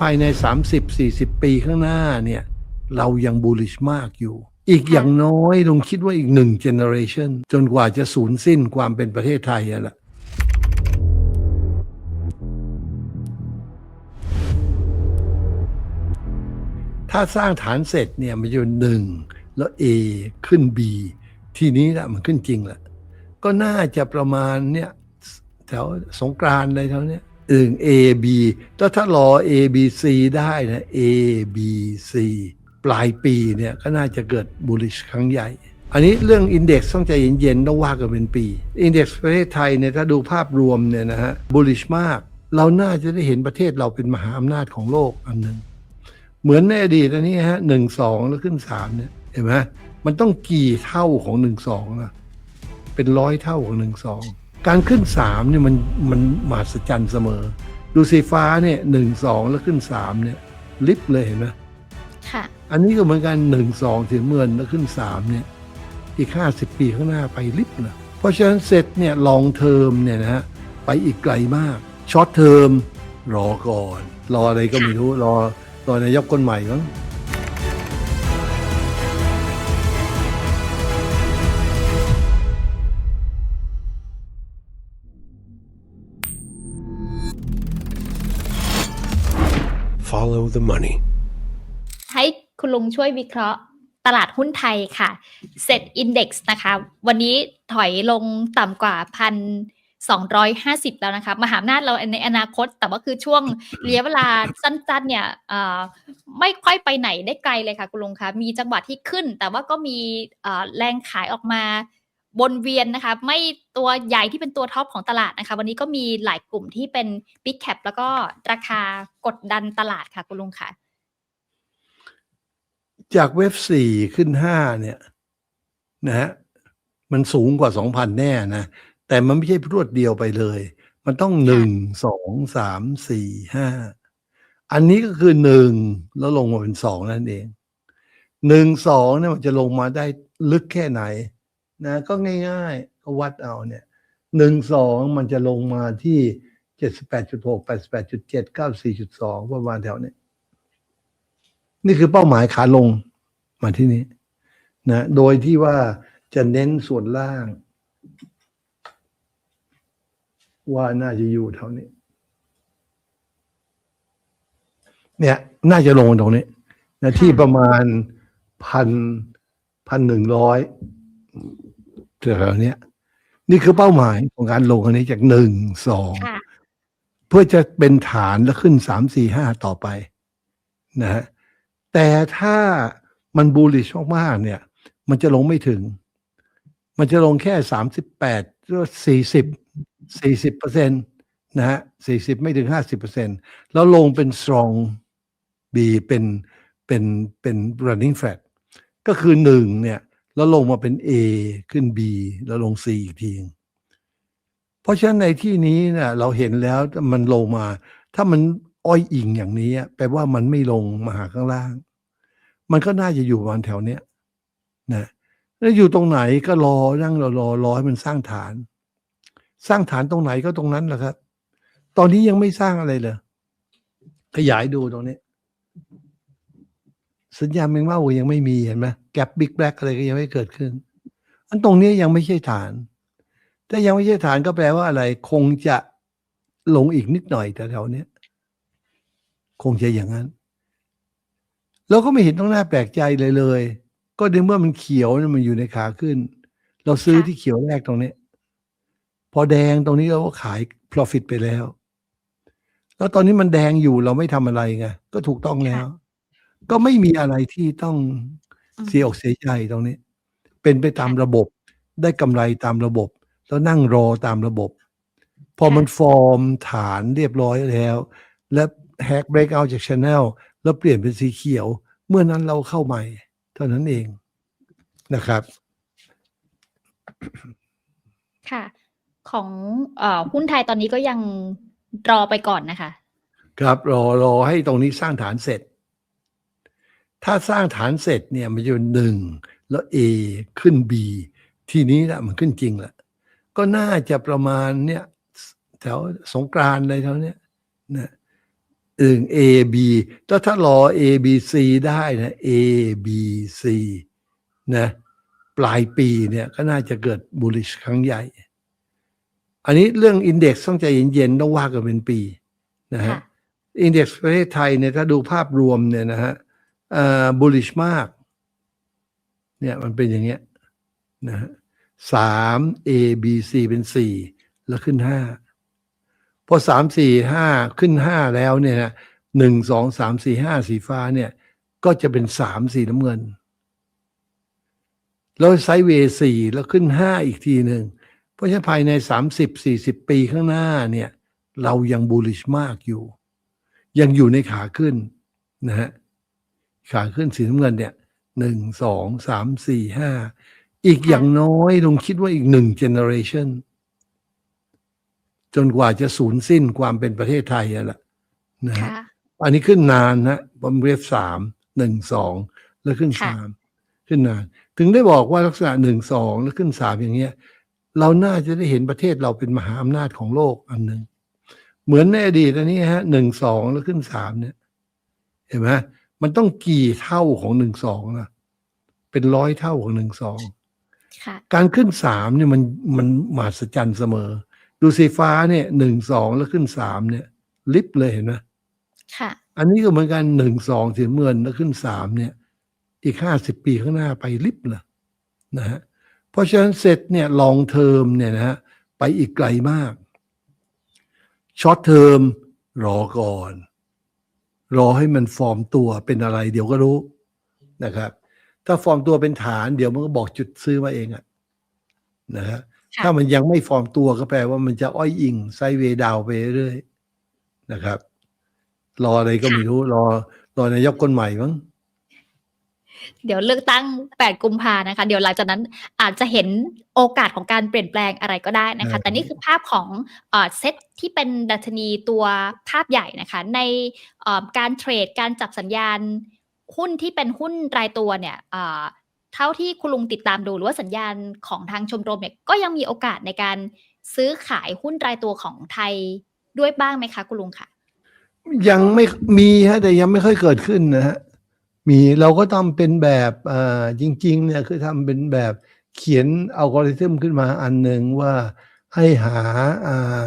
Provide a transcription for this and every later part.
ภายใน 30-40 ปีข้างหน้าเนี่ย เรายังบูลลิชมากอยู่ อีกอย่างน้อยลองคิดว่าอีกหนึ่งเจเนอเรชันจนกว่าจะสูญสิ้นความเป็นประเทศไทยอะละถ้าสร้างฐานเสร็จเนี่ยมันจะหนึ่งแล้ว A ขึ้น B ทีนี้แหละมันขึ้นจริงแหละก็น่าจะประมาณเนี่ยแถวสงกรานต์อะไรแถวเนี้ย อึ่ง A B แล้วถ้ารอ A B C ได้นะ A B C ปลายปีเนี่ยก็น่าจะเกิดบูลลิชครั้งใหญ่ อันนี้เรื่องอินเด็กซ์ต้องใจเย็นๆต้องว่ากันเป็นปีอินเด็กซ์ประเทศไทยเนี่ยถ้าดูภาพรวมเนี่ยนะฮะบูลลิชมาก เราน่าจะได้เห็นประเทศเราเป็นมหาอำนาจของโลกอันหนึ่งเหมือนในอดีตอันนี้ฮะหนึ่งสองแล้วขึ้นสามเนี่ยเห็นไหมมันต้องกี่เท่าของหนึ่งสองอะเป็นร้อยเท่าของหนึ่งสอง การขึ้นสามเนี่ยมันมันมหัศจรรย์เสมอ ดูสีฟ้าเนี่ยหนึ่งสองแล้วขึ้นสามเนี่ยลิฟต์เลยเห็นไหมค่ะ อันนี้ก็เหมือนกันหนึ่งสองถึงเมื่อนแล้วขึ้นสามเนี่ย อีกห้าสิบปีข้างหน้าไปลิฟต์นะเพราะฉะนั้นเสร็จเนี่ยลองเทอมเนี่ยนะฮะไปอีกไกลมากช็อตเทอมรอก่อน รออะไรก็ไม่รู้รอรอนายกคนใหม่มั้ง the money. ให้คุณลุงช่วยวิเคราะห์ตลาดหุ้นไทยค่ะเซ็ตอินดี x นะคะ วันนี้ถอยลงต่ำกว่าพันสองร้อยห้าสิบแล้วนะคะมหาอำนาจเราในอนาคต แต่ว่าคือช่วงระยะเวลาสั้นๆเนี่ยไม่ค่อยไปไหนได้ไกลเลยค่ะ คุณลุงคะมีจังหวะที่ขึ้น แต่ว่าก็มีแรงขายออกมา วนเวียนนะคะ ไม่ตัวใหญ่ที่เป็นตัวท็อปของตลาดนะคะ วันนี้ก็มีหลายกลุ่มที่เป็น Big Cap แล้วก็ราคากดดันตลาดค่ะคุณลุงค่ะ จากเว็บสี่ขึ้นห้าเนี่ยนะฮะมันสูงกว่าสองพันแน่นะ แต่มันไม่ใช่พรวดเดียวไปเลย มันต้องหนึ่งสองสามสี่ห้าอันนี้ก็คือหนึ่งแล้วลงมาเป็นสองนั่นเองหนึ่งสองเนี่ยมันจะลงมาได้ลึกแค่ไหน นะก็ง่ายๆ ก็วัดเอาเนี่ยหนึ่งสองมันจะลงมาที่เจ็ดสิบแปดจุดหกแปดสิบแปดจุดเจ็ดเก้าสี่จุดสองประมาณแถวเนี้ยนี่คือเป้าหมายขาลงมาที่นี้นะโดยที่ว่าจะเน้นส่วนล่าง ว่าน่าจะอยู่เท่านี้ เนี่ย น่าจะลงตรงนี้นะที่ประมาณพันพันหนึ่งร้อย แถวๆเนี้ย นี่คือเป้าหมายของการลงอันนี้จากหนึ่งสองค่ะ เพื่อจะเป็นฐานแล้วขึ้นสามสี่ห้าต่อไปนะฮะแต่ถ้ามันบูลลิชมากๆเนี่ย มันจะลงไม่ถึง มันจะลงแค่สามสิบแปดหรือสี่สิบสี่สิบเปอร์เซ็นตนะฮะสี่สิบไม่ถึงห้าสิบเปอร์เซ็นแล้วลงเป็น strong B เป็นเป็นเป็น running flat ก็คือหนึ่งเนี่ย แล้วลงมาเป็น A ขึ้น B แล้วลง C อีกทีเพราะฉะนั้นในที่นี้เนี่ยเราเห็นแล้วมันลงมา ถ้ามันอ้อยอิงอย่างนี้แปลว่ามันไม่ลงมาหาข้างล่าง มันก็น่าจะอยู่ประมาณแถวเนี้ยนะแล้วอยู่ตรงไหนก็รอนั่งรอรอรอให้มันสร้างฐาน สร้างฐานตรงไหนก็ตรงนั้นแหละครับ ตอนนี้ยังไม่สร้างอะไรเลยขยายดูตรงนี้ สัญญาณแมงเม่ายังไม่มีเห็นไหม แกลบบิ๊กแบล็กอะไรก็ยังไม่เกิดขึ้นอันตรงนี้ยังไม่ใช่ฐาน ถ้ายังไม่ใช่ฐานก็แปลว่าอะไร คงจะลงอีกนิดหน่อยแถวๆเนี้ยคงจะอย่างนั้น เราก็ไม่เห็นต้องน่าแปลกใจเลยเลย ก็ในเมื่อมันเขียวเนี่ยมันอยู่ในขาขึ้น เราซื้อค่ะที่เขียวแรกตรงนี้ พอแดงตรงนี้เราก็ขาย profit ไปแล้ว แล้วตอนนี้มันแดงอยู่เราไม่ทำอะไรไงก็ถูกต้องแล้ว ก็ไม่มีอะไรที่ต้องอืม เสียอกเสียใจตรงนี้ เป็นไปตามระบบ ได้กำไรตามระบบ แล้วนั่งรอตามระบบ พอมันฟอร์มฐานเรียบร้อยแล้ว และแฮกเบรกเอาจากช n แนลแล้วเปลี่ยนเป็นสีเขียว เมื่อนั้นเราเข้าใหม่ เท่านั้นเองนะครับ ค่ะ ของเอ่อหุ้นไทยตอนนี้ก็ยังรอไปก่อนนะคะ ครับรอรอให้ตรงนี้สร้างฐานเสร็จ ถ้าสร้างฐานเสร็จเนี่ยมันจะเป็นหนึ่งแล้ว A ขึ้น B ทีนี้แหละมันขึ้นจริงแหละก็น่าจะประมาณเนี่ยแถวสงกรานต์อะไรแถวเนี้ยนะหนึ่ง A B ถ้าถ้ารอ A B C ได้นะ A B C นะปลายปีเนี่ยก็น่าจะเกิด bullish ครั้งใหญ่ อันนี้เรื่อง index ต้องใจเย็นๆต้องว่ากันเป็นปีนะฮะค่ะอินเด็กซ์ประเทศไทยเนี่ยถ้าดูภาพรวมเนี่ยนะฮะ เอ่อ bullish มาก เนี่ยมันเป็นอย่างเงี้ยนะฮะสาม A B C เป็นสี่แล้วขึ้นห้าพอสามสี่ห้าขึ้นห้าแล้วเนี่ยนะหนึ่งสองสามสี่ห้าสีฟ้าเนี่ย ก็จะเป็นสามสีน้ำเงิน แล้วไซเวสี่แล้วขึ้นห้าอีกทีหนึ่งเพราะฉะนั้นภายในสามสิบสี่สิบปีข้างหน้าเนี่ย เรายัง bullish มากอยู่ ยังอยู่ในขาขึ้นนะฮะ ขาขึ้นสีน้ำเงินเนี่ยหนึ่งสองสามสี่ห้าอีกค่ะอย่างน้อยลุงคิดว่าอีกหนึ่งเจเนอเรชันจนกว่าจะสูญสิ้นความเป็นประเทศไทยอะแหละนะฮะค่ะอันนี้ขึ้นนานนะผมเรียกสามหนึ่งสองแล้วขึ้นค่ะสามขึ้นนาน ถึงได้บอกว่าลักษณะหนึ่งสองแล้วขึ้นสามอย่างเงี้ย เราน่าจะได้เห็นประเทศเราเป็นมหาอำนาจของโลกอันหนึ่งเหมือนในอดีตอันนี้ฮะหนึ่งสองแล้วขึ้นสามเนี่ย เห็นไหม มันต้องกี่เท่าของหนึ่งสองนะเป็นร้อยเท่าของหนึ่งสองค่ะการขึ้นสามเนี่ยมันมันมหัศจรรย์เสมอ ดูสีฟ้าเนี่ยหนึ่งสองแล้วขึ้นสามเนี่ย ลิฟต์เลยเห็นไหมค่ะ อันนี้ก็เหมือนกันหนึ่งสองถึงเงินแล้วขึ้นสามเนี่ย อีกห้าสิบปีข้างหน้าไปลิฟต์เลยนะฮะเพราะฉะนั้นเสร็จเนี่ยลองเทอมเนี่ยนะฮะไปอีกไกลมากช็อตเทอมรอก่อน รอให้มันฟอร์มตัวเป็นอะไร เดี๋ยวก็รู้นะครับ ถ้าฟอร์มตัวเป็นฐาน เดี๋ยวมันก็บอกจุดซื้อมาเองอะนะฮะค่ะถ้ามันยังไม่ฟอร์มตัวก็แปลว่ามันจะอ้อยอิงไซด์เวย์ดาวไปเรื่อยๆนะครับ รออะไรก็ไม่รู้ รอรอนายกคนใหม่มั้ง เดี๋ยวเลือกตั้ง 8 กุมภานะคะ เดี๋ยวหลังจากนั้นอาจจะเห็นโอกาสของการเปลี่ยนแปลงอะไรก็ได้นะคะอืมแต่นี่คือภาพของเอ่อเซตที่เป็นดัชนีตัวภาพใหญ่นะคะ ในเอ่อการเทรดการจับสัญญาณหุ้นที่เป็นหุ้นรายตัวเนี่ยเอ่อเท่าที่คุณลุงติดตามดูหรือว่าสัญญาณของทางชมรมเนี่ยก็ยังมีโอกาสในการซื้อขายหุ้นรายตัวของไทยด้วยบ้างไหมคะ คุณลุงค่ะยังไม่มีฮะแต่ยังไม่ค่อยเกิดขึ้นนะฮะ มีเราก็ทำเป็นแบบอ่าจริงๆเนี่ยคือทำเป็นแบบเขียนอัลกอริทึมขึ้นมาอันหนึ่งว่าให้หาอ่า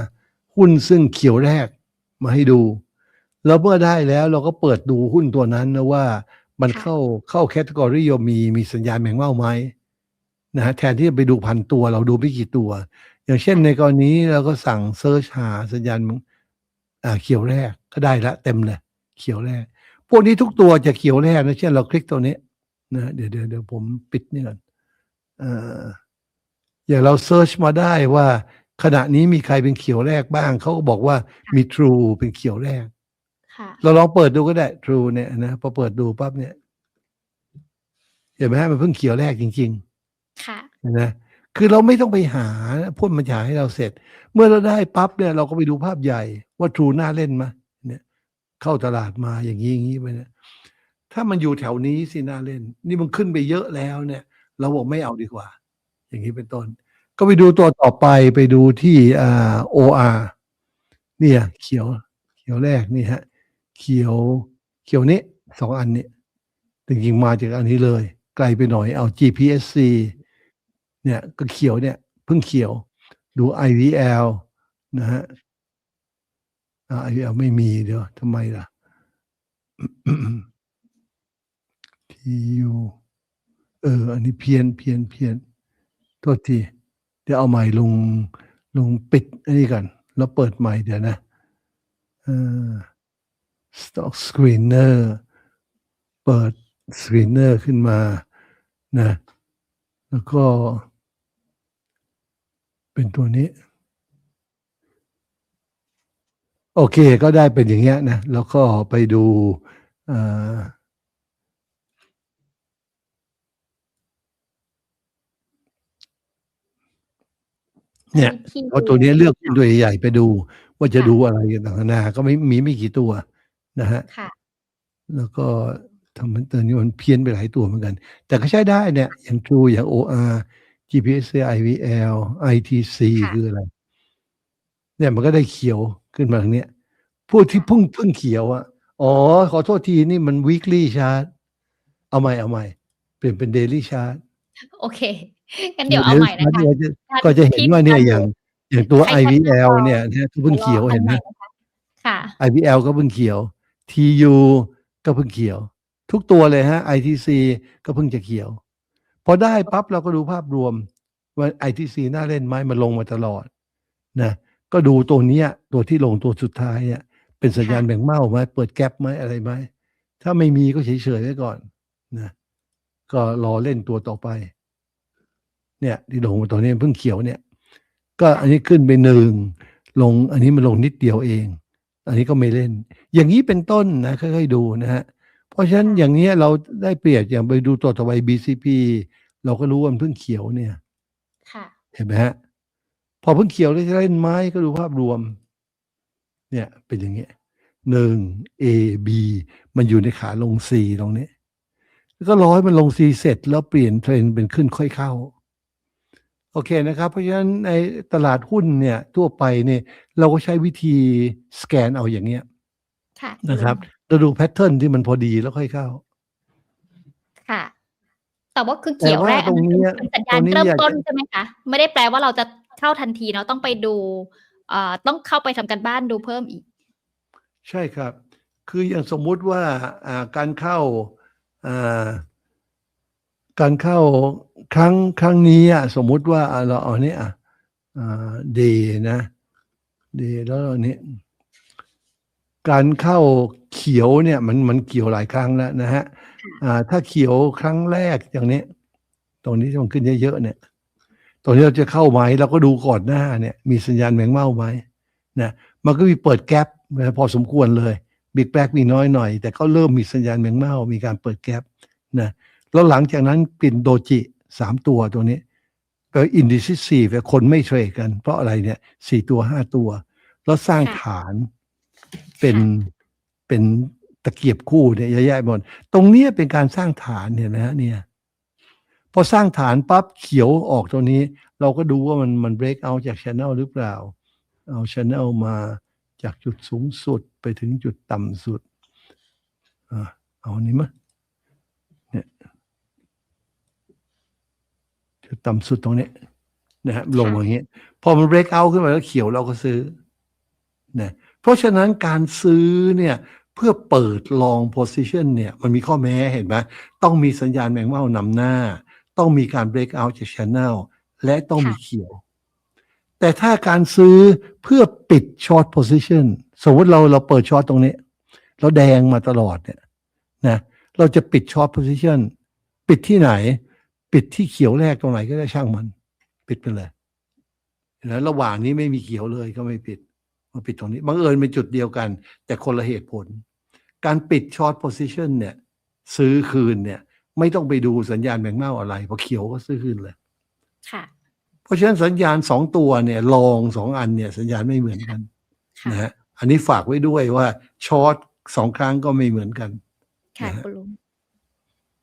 หุ้นซึ่งเขียวแรกมาให้ดู แล้วเมื่อได้แล้วเราก็เปิดดูหุ้นตัวนั้นนะว่ามันค่ะเข้าเข้าแคตตากรีมีมีสัญญาณแมงเม่าไหมนะฮะแทนที่จะไปดูพันตัวเราดูไม่กี่ตัว อย่างเช่นในกรณีเราก็สั่งเซิร์ชหาสัญญาณอ่าเขียวแรกก็ได้ละเต็มเลยเขียวแรก พวกนี้ทุกตัวจะเขียวแรกนะเช่นเราคลิกตัวนี้นะเดี๋ยวเดี๋ยวเดี๋ยวผมปิดนี่ก่อนเอ่ออย่างเราเซิร์ชมาได้ว่าขณะนี้มีใครเป็นเขียวแรกบ้าง เขาก็บอกว่ามี True เป็นเขียวแรก ค่ะ เราลองเปิดดูก็ได้ True เนี่ยนะพอเปิดดูปั๊บเนี่ยเห็นไหมฮะมันเพิ่งเขียวแรกจริงๆค่ะนะ คือเราไม่ต้องไปหาพ่นมันจะหาให้เราเสร็จ เมื่อเราได้ปั๊บเนี่ยเราก็ไปดูภาพใหญ่ว่าทรูน่าเล่นไหมเนี่ย เข้าตลาดมาอย่างนี้อย่างนี้ไปเนี่ยถ้ามันอยู่แถวนี้สิน่าเล่น นี่มันขึ้นไปเยอะแล้วเนี่ย เราบอกไม่เอาดีกว่า อย่างนี้เป็นต้น ก็ไปดูตัวต่อไปไปดูที่อ่า OR เนี่ย เขียว เขียวแรกนี่ฮะ เขียวเขียวนี้สองอันนี้จริงๆมาจากอันนี้เลย ไกลไปหน่อยเอา GPSC เนี่ยก็เขียวเนี่ย เพิ่งเขียวดู IVL นะฮะ อ่า IVL ไม่มีเดี๋ยวทำไมล่ะ TU เออ อันนี้เพี้ยนเพี้ยนเพี้ยนโทษทีเดี๋ยวเอาใหม่ลงลงปิดอันนี้กันแล้วเปิดใหม่เดี๋ยวนะเออ stock screener เปิด screener ขึ้นมานะ แล้วก็เป็นตัวนี้ โอเคก็ได้เป็นอย่างเงี้ยนะ แล้วก็ไปดูเอ่อเนี่ยที่เอาตัวนี้เลือกตัวใหญ่ๆไปดู ว่าจะค่ะดูอะไรกันต่างๆนานาก็ไม่มีไม่กี่ตัวนะฮะค่ะแล้วก็ทำมันเตือนนี่มันเพี้ยนไปหลายตัวเหมือนกัน แต่ก็ใช้ได้เนี่ย อย่าง True อย่าง OR GPS IVL ITC ค่ะคืออะไร เนี่ยมันก็ได้เขียวขึ้นมาทางเนี้ยพวกที่เพึ่งเพึ่งเขียวอะอ๋อ ขอโทษทีนี่มัน weekly chart เอาใหม่เอาใหม่ เปลี่ยนเป็น daily chart โอเคงั้นเดี๋ยวเอาใหม่นะคะก็จะก็จะเห็นว่าเนี่ยอย่าง อย่างตัวใช้ IVL capital เนี่ยเนี่ยเพิ่งเขียวเห็นไหมรออัในะคะค่ะ IVL ก็เพิ่งเขียว TU ก็เพิ่งเขียว ทุกตัวเลยฮะ ITC ก็เพิ่งจะเขียว พอได้ปั๊บเราก็ดูภาพรวมว่า ITC น่าเล่นไหมมันลงมาตลอดนะ ก็ดูตัวเนี้ย ตัวที่ลงตัวสุดท้ายเนี่ย เป็นสัญญาณค่ะแบ่งเมาไหมเปิดแกลบไหมอะไรไหมถ้าไม่มีก็เฉยๆไว้ก่อนนะก็รอเล่นตัวต่อไป เนี่ยที่ลงมาตัวนี้เพิ่งเขียวเนี่ย ก็อันนี้ขึ้นไปหนึ่งลง อันนี้มันลงนิดเดียวเอง อันนี้ก็ไม่เล่น อย่างนี้เป็นต้นนะค่อยๆดูนะฮะเพราะฉะนั้นอย่างเนี้ยเราได้เปรียบอย่างไปดูตัวต่อไป BCP เราก็รู้ว่ามันเพิ่งเขียวเนี่ยค่ะเห็นไหมฮะ พอเพิ่งเขียวแล้วจะเล่นไม้ก็ดูภาพรวม เนี่ยเป็นอย่างเงี้ยหนึ่ง A B มันอยู่ในขาลง C ตรงนี้แล้วก็ร้อยมันลง C เสร็จแล้วเปลี่ยนเทรนด์เป็นขึ้นค่อยเข้า โอเคนะครับ เพราะฉะนั้นในตลาดหุ้นเนี่ย ทั่วไปเนี่ยเราก็ใช้วิธีสแกนเอาอย่างเงี้ยค่ะนะครับเราดูแพทเทิร์นที่มันพอดีแล้วค่อยเข้า ค่ะ แต่ว่าคือเขียวแรกแต่ว่าตรงเนี้ยอันนั้นเป็นสัญญาณตรงนี้เริ่มอยากจะต้นใช่ไหมคะ ไม่ได้แปลว่าเราจะ เข้าทันทีเนาะต้องไปดูเอ่อต้องเข้าไปทำกันบ้านดูเพิ่มอีก ใช่ครับ คืออย่างสมมุติว่าอ่าการเข้าอ่าการเข้าครั้งครั้งนี้อะสมมุติว่าอะเราเอาเนี้ยอะเดนะเดแล้วอันนี้การเข้าเขียวเนี่ยมันมันเกี่ยวหลายครั้งแล้วนะฮะอ่าถ้าเขียวครั้งแรกอย่างนี้ ตรงนี้ที่มันขึ้นเยอะๆเนี่ย ตรงนี้เราจะเข้าไหมเราก็ดูก่อนหน้าเนี่ย มีสัญญาณแมงเม่าไหมนะมันก็มีเปิดแกลบนะพอสมควรเลยบิ๊กแบกมีน้อยหน่อย แต่ก็เริ่มมีสัญญาณแมงเม่ามีการเปิดแกลบนะแล้วหลังจากนั้นปิ่นโดจิสามตัวตัวนี้ก็อินดิซิซีคนไม่เทรดกัน เพราะอะไรเนี่ยสี่ตัวห้าตัว แล้วสร้างค่ะฐานเป็นเป็นตะเกียบคู่เนี่ยเยอะแยะหมดตรงเนี้ยเป็นการสร้างฐานเนี่ยนะฮะเนี่ย พอสร้างฐานปั๊บเขียวออกตัวนี้ เราก็ดูว่ามันมัน break out จาก channel หรือเปล่า เอา channel มาจากจุดสูงสุดไปถึงจุดต่ำสุดอ่าเอาอันนี้มาเนี่ยจุดต่ำสุดตรงนี้นะฮะลงมาอย่างเงี้ยพอมัน break out ขึ้นมาแล้วเขียวเราก็ซื้อนะเพราะฉะนั้นการซื้อเนี่ยเพื่อเปิด long position เนี่ย มันมีข้อแม้เห็นไหมต้องมีสัญญาณแมงเม่านำหน้า ต้องมีการ break out จาก channel และต้องมีเขียว แต่ถ้าการซื้อเพื่อปิด short position สมมติเราเราเปิดช็อตตรงนี้ เราแดงมาตลอดเนี่ยนะเราจะปิด short position ปิดที่ไหน ปิดที่เขียวแรกตรงไหนก็ได้ช่างมัน ปิดไปเลยแล้วระหว่างนี้ไม่มีเขียวเลยก็ไม่ปิดมาปิดตรงนี้บังเอิญเป็นจุดเดียวกัน แต่คนละเหตุผล การปิด short position เนี่ย ซื้อคืนเนี่ย ไม่ต้องไปดูสัญญาณแมงเม่าอะไรพอเขียวก็ซื้อคืนเลยค่ะ เพราะฉะนั้นสัญญาณสองตัวเนี่ยลองสองอันเนี่ยสัญญาณไม่เหมือนกันค่ะนะฮะอันนี้ฝากไว้ด้วยว่าช็อตสองครั้งก็ไม่เหมือนกัน ค่ะนะฮะคุณลุง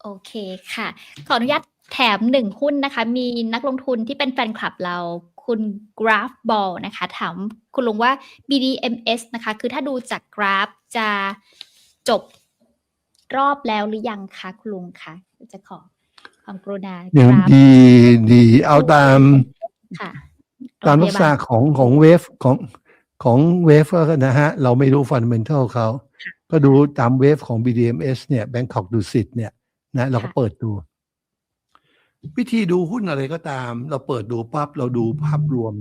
โอเคค่ะ ขออนุญาตแถมหนึ่งหุ้นนะคะ มีนักลงทุนที่เป็นแฟนคลับเราคุณกราฟบอลนะคะ ถามคุณลุงว่า BDMs นะคะ คือถ้าดูจากกราฟจะจบ รอบแล้วหรือยังคะคุณลุงคะจะขอความกรุณาอย่างกราฟดีดีเอาตามค่ะตามโรลังกพษณะยาบาลของของเวฟของของเวฟก็นะฮะ เราไม่รู้ฟันเ m น n ทัลเขา ก็ดูตามเวฟของ BDMs เนี่ย Bangkok ดูสิทธ์เนี่ยนะ เราก็เปิดดู วิธีดูหุ้นอะไรก็ตาม เราเปิดดูปั๊บเราดูภาพรวม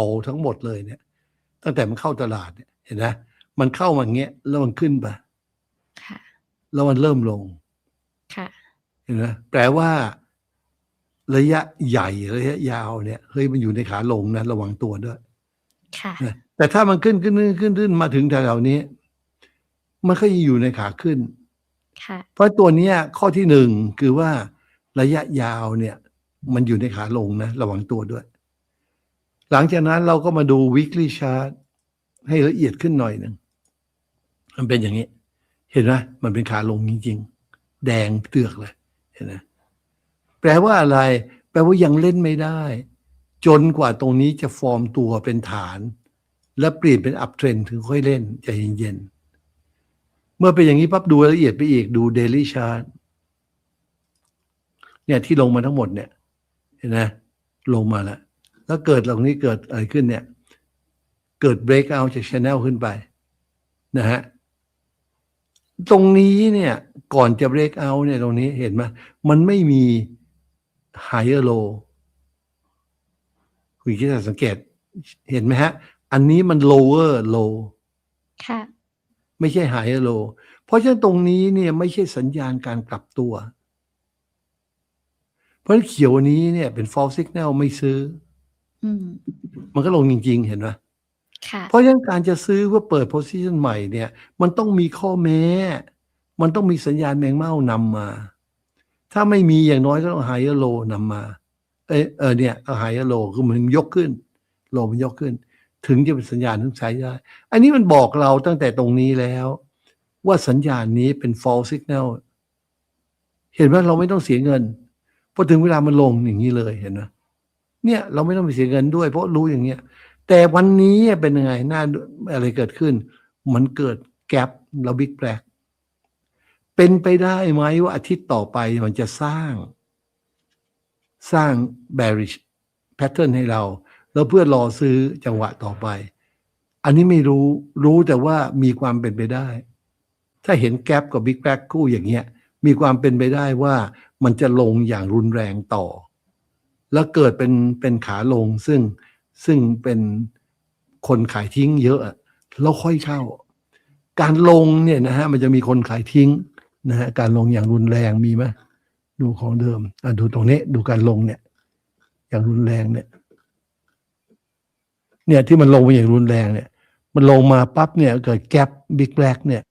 all ทั้งหมดเลยเนี่ย ตั้งแต่มันเข้าตลาดเนี่ยเห็นไหมมันเข้ามาอย่างเงี้ยแล้วมันขึ้นไปค่ะ แล้วมันเริ่มลงค่ะเห็นไหมแปลว่า ระยะใหญ่ระยะยาวเนี่ยเฮ้ยมันอยู่ในขาลงนะระวังตัวด้วย ค่ะนะแต่ถ้ามันขึ้นขึ้นขึ้นขึ้นขึ้นมาถึงแถวๆนี้ มันก็ยังอยู่ในขาขึ้น ค่ะ เพราะตัวเนี้ยข้อที่หนึ่งคือว่าระยะยาวเนี่ย มันอยู่ในขาลงนะระวังตัวด้วย หลังจากนั้นเราก็มาดู weekly chart ให้ละเอียดขึ้นหน่อยหนึ่งมันเป็นอย่างนี้ เห็นไหมมันเป็นขาลงจริง ๆ แดงเตือกเลย เห็นไหมแปลว่าอะไร แปลว่ายังเล่นไม่ได้ จนกว่าตรงนี้จะฟอร์มตัวเป็นฐาน แล้วเปลี่ยนเป็นอัพเทรนถึงค่อยเล่นใจเย็นๆเมื่อเป็นอย่างนี้ปั๊บดูละเอียดไปอีกดูเดลี่ชาร์ตเนี่ยที่ลงมาทั้งหมดเนี่ย เห็นไหมลงมาแล้วแล้วเกิดตรงนี้เกิดอะไรขึ้นเนี่ย เกิด break out จาก channel ขึ้นไป นะฮะ ตรงนี้เนี่ย ก่อนจะ break out เนี่ยตรงนี้เห็นไหมมันไม่มี higher low คุณคิดจะสังเกต เห็นไหมฮะ อันนี้มัน lower low ค่ะ ไม่ใช่ higher low เพราะฉะนั้นตรงนี้เนี่ยไม่ใช่สัญญาณการกลับตัว เพราะฉะนั้นเขียวนี้เนี่ยเป็น false signal ไม่ซื้ออืมมันก็ลงจริง ๆ เห็นไหมค่ะ เพราะฉะนั้นการจะซื้อเพื่อเปิด position ใหม่เนี่ย มันต้องมีข้อแม้ มันต้องมีสัญญาณแมงเม่านำมา ถ้าไม่มีอย่างน้อยก็ต้อง higher low นำมา เอยเออเนี่ยเอา higher low คือมันยกขึ้น โลมันยกขึ้น ถึงจะเป็นสัญญาณที่ใช้ได้ อันนี้มันบอกเราตั้งแต่ตรงนี้แล้ว ว่าสัญญาณนี้เป็น false signal เห็นไหมเราไม่ต้องเสียเงินพอถึงเวลามันลงอย่างนี้เลยเห็นไหมเนี่ยเราไม่ต้องไปเสียเงินด้วย เพราะรู้อย่างเงี้ย แต่วันนี้เป็นยังไงหน้าอะไรเกิดขึ้น มันเกิดแกลบแล้วบิ๊กแบ็กเป็นไปได้ไหมว่าอาทิตย์ต่อไปมันจะสร้าง สร้าง bearish pattern ให้เรา แล้วเพื่อรอซื้อจังหวะต่อไป อันนี้ไม่รู้รู้แต่ว่ามีความเป็นไปได้ ถ้าเห็นแกลบกับบิ๊กแบ็กคู่อย่างเงี้ย มีความเป็นไปได้ว่ามันจะลงอย่างรุนแรงต่อ แล้วเกิดเป็นเป็นขาลงซึ่ง ซึ่งเป็นคนขายทิ้งเยอะแล้วค่อยเข้า การลงเนี่ยนะฮะมันจะมีคนขายทิ้งนะฮะการลงอย่างรุนแรงมีไหมดูของเดิมอะดูตรงนี้ดูการลงเนี่ย อย่างรุนแรงเนี่ย เนี่ยที่มันลงไปอย่างรุนแรงเนี่ย มันลงมาปั๊บเนี่ย เกิดแกลบบิ๊กแบล็กเนี่ย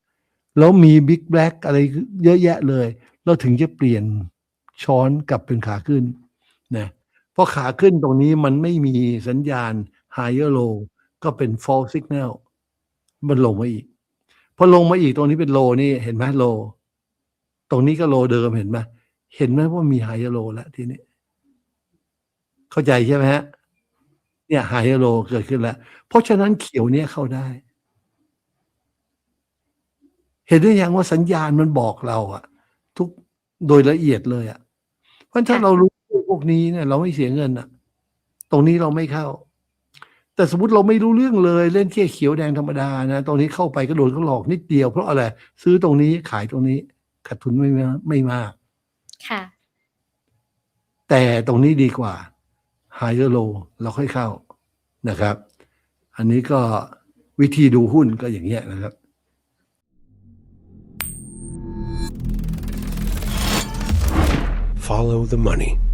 แล้วมีบิ๊กแบล็กอะไรเยอะแยะเลย แล้วถึงจะเปลี่ยนช้อนกลับเป็นขาขึ้น เพราะขาขึ้นตรงนี้มันไม่มีสัญญาณ higher low ก็เป็น false signal มันลงมาอีก พอลงมาอีกตรงนี้เป็น low นี่เห็นไหม low ตรงนี้ก็ low เดิมเห็นไหมเห็นไหมว่ามี higher low แล้วทีนี้ เข้าใจใช่ไหมฮะเนี่ย higher low เกิดขึ้นแล้ว เพราะฉะนั้นเขียวเนี่ยเข้าได้ เห็นได้ยังว่าสัญญาณมันบอกเราอะทุกโดยละเอียดเลยอะเพราะถ้าเรารู้ วกนี้เนี่ยเราไม่เสียเงินอะตรงนี้เราไม่เข้า แต่สมมติเราไม่รู้เรื่องเลยเล่นแค่เขียวแดงธรรมดานะตรงนี้เข้าไปก็โดนเขาหลอกนิดเดียวเพราะอะไรซื้อตรงนี้ขายตรงนี้ขาดทุนไม่มากไม่มาก ค่ะ แต่ตรงนี้ดีกว่า higher low เราค่อยเข้านะครับ อันนี้ก็วิธีดูหุ้นก็อย่างเงี้ยนะครับ Follow the money.